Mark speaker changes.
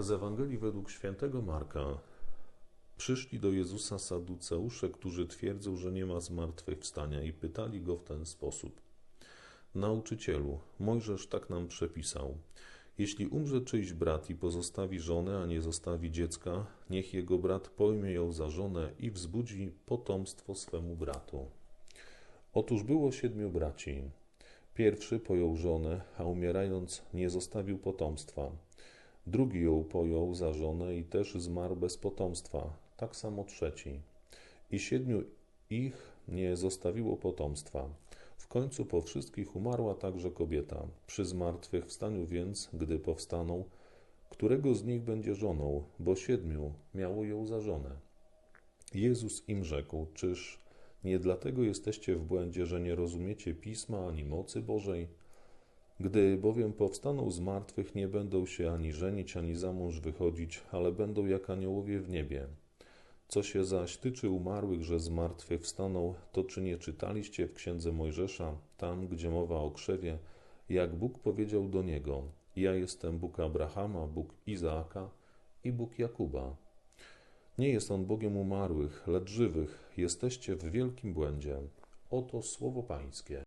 Speaker 1: Z Ewangelii według świętego Marka przyszli do Jezusa saduceusze, którzy twierdzą, że nie ma zmartwychwstania i pytali go w ten sposób. Nauczycielu, Mojżesz tak nam przepisał. Jeśli umrze czyjś brat i pozostawi żonę, a nie zostawi dziecka, niech jego brat pojmie ją za żonę i wzbudzi potomstwo swemu bratu. Otóż było siedmiu braci. Pierwszy pojął żonę, a umierając nie zostawił potomstwa. Drugi ją pojął za żonę i też zmarł bez potomstwa, tak samo trzeci. I siedmiu ich nie zostawiło potomstwa. W końcu po wszystkich umarła także kobieta. Przy zmartwychwstaniu więc, gdy powstaną, którego z nich będzie żoną, bo siedmiu miało ją za żonę. Jezus im rzekł: Czyż nie dlatego jesteście w błędzie, że nie rozumiecie pisma ani mocy Bożej? Gdy bowiem powstaną z martwych, nie będą się ani żenić, ani za mąż wychodzić, ale będą jak aniołowie w niebie. Co się zaś tyczy umarłych, że z martwych wstaną, to czy nie czytaliście w księdze Mojżesza, tam gdzie mowa o krzewie, jak Bóg powiedział do niego: Ja jestem Bóg Abrahama, Bóg Izaaka i Bóg Jakuba. Nie jest on Bogiem umarłych, lecz żywych. Jesteście w wielkim błędzie. Oto słowo Pańskie.